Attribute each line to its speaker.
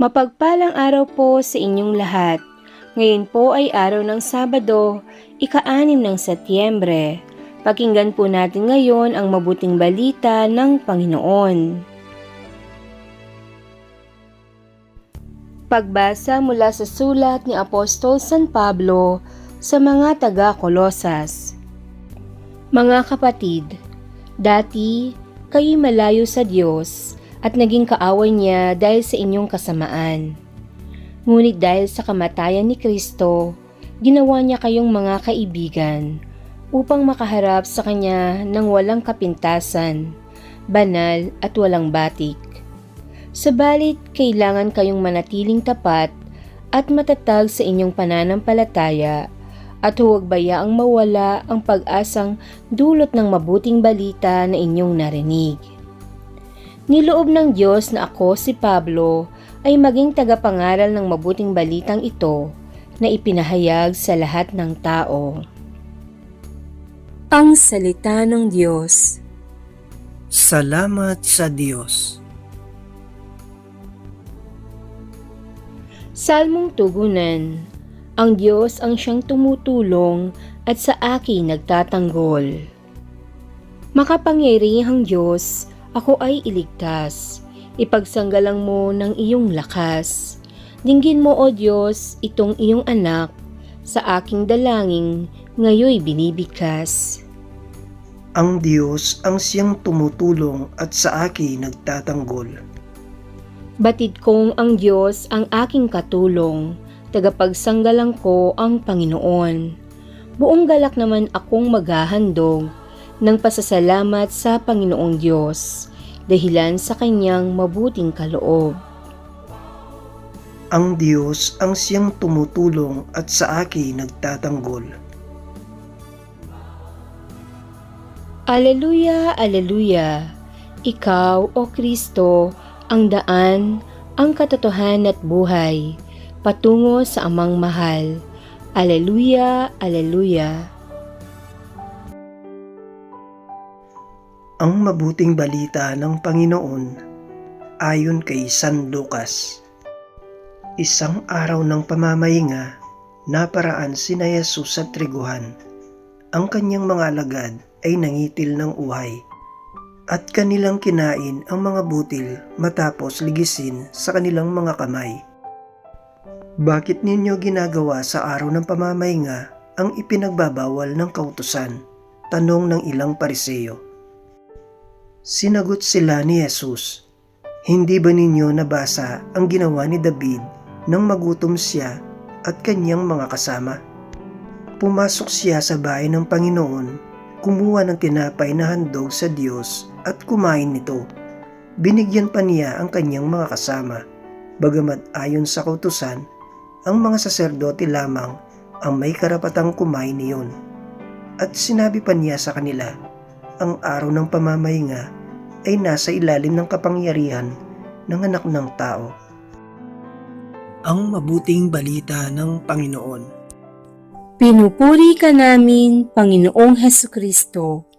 Speaker 1: Mapagpalang araw po sa inyong lahat. Ngayon po ay araw ng Sabado, ika-anim ng Setyembre. Pakinggan po natin ngayon ang mabuting balita ng Panginoon. Pagbasa mula sa sulat ni Apostol San Pablo sa mga taga-Kolosas. Mga kapatid, dati kayo'y malayo sa Diyos at naging kaaway niya dahil sa inyong kasamaan. Ngunit dahil sa kamatayan ni Kristo, ginawa niya kayong mga kaibigan upang makaharap sa Kanya ng walang kapintasan, banal at walang batik. Sabalit, kailangan kayong manatiling tapat at matatag sa inyong pananampalataya at huwag bayaang mawala ang pag-asang dulot ng mabuting balita na inyong narinig. Niloob ng Diyos na ako si Pablo ay maging tagapangaral ng mabuting balitang ito na ipinahayag sa lahat ng tao. Ang Salita ng Diyos
Speaker 2: Salamat sa Diyos.
Speaker 1: Salmong Tugunan Ang Diyos ang siyang tumutulong at sa akin nagtatanggol. Makapangyarihang Diyos, ako ay iligtas. Ipagsanggalang mo ng iyong lakas. Dinggin mo, O Diyos, itong iyong anak. Sa aking dalangin, ngayoy binibigkas.
Speaker 2: Ang Diyos ang siyang tumutulong at sa akin nagtatanggol.
Speaker 1: Batid kong ang Diyos ang aking katulong, tagapagsanggalang ko ang Panginoon. Buong galak naman akong maghahandog ng pasasalamat sa Panginoong Diyos, dahilan sa kanyang mabuting kaloob.
Speaker 2: Ang Diyos ang siyang tumutulong at sa akin nagtatanggol.
Speaker 1: Aleluya, aleluya! Ikaw, O Kristo, ang daan, ang katotohanan at buhay, patungo sa amang mahal. Aleluya, aleluya!
Speaker 2: Ang mabuting balita ng Panginoon ayon kay San Lucas. Isang araw ng pamamahinga, naparaan si na Jesus sa triguhan. Ang kanyang mga alagad ay nangitil ng uhay at kanilang kinain ang mga butil matapos ligisin sa kanilang mga kamay. Bakit ninyo ginagawa sa araw ng pamamahinga ang ipinagbabawal ng kautusan? Tanong ng ilang pariseyo. Sinagot sila ni Jesus, Hindi ba ninyo nabasa ang ginawa ni David nang magutom siya at kanyang mga kasama? Pumasok siya sa bahay ng Panginoon, kumuha ng tinapay na handog sa Diyos at kumain nito. Binigyan pa niya ang kanyang mga kasama, bagamat ayon sa kautusan, ang mga saserdote lamang ang may karapatang kumain niyon. At sinabi pa niya sa kanila, ang araw ng pamamahinga ay nasa ilalim ng kapangyarihan ng anak ng tao. Ang mabuting balita ng Panginoon.
Speaker 1: Pinupuri ka namin, Panginoong Heso Kristo.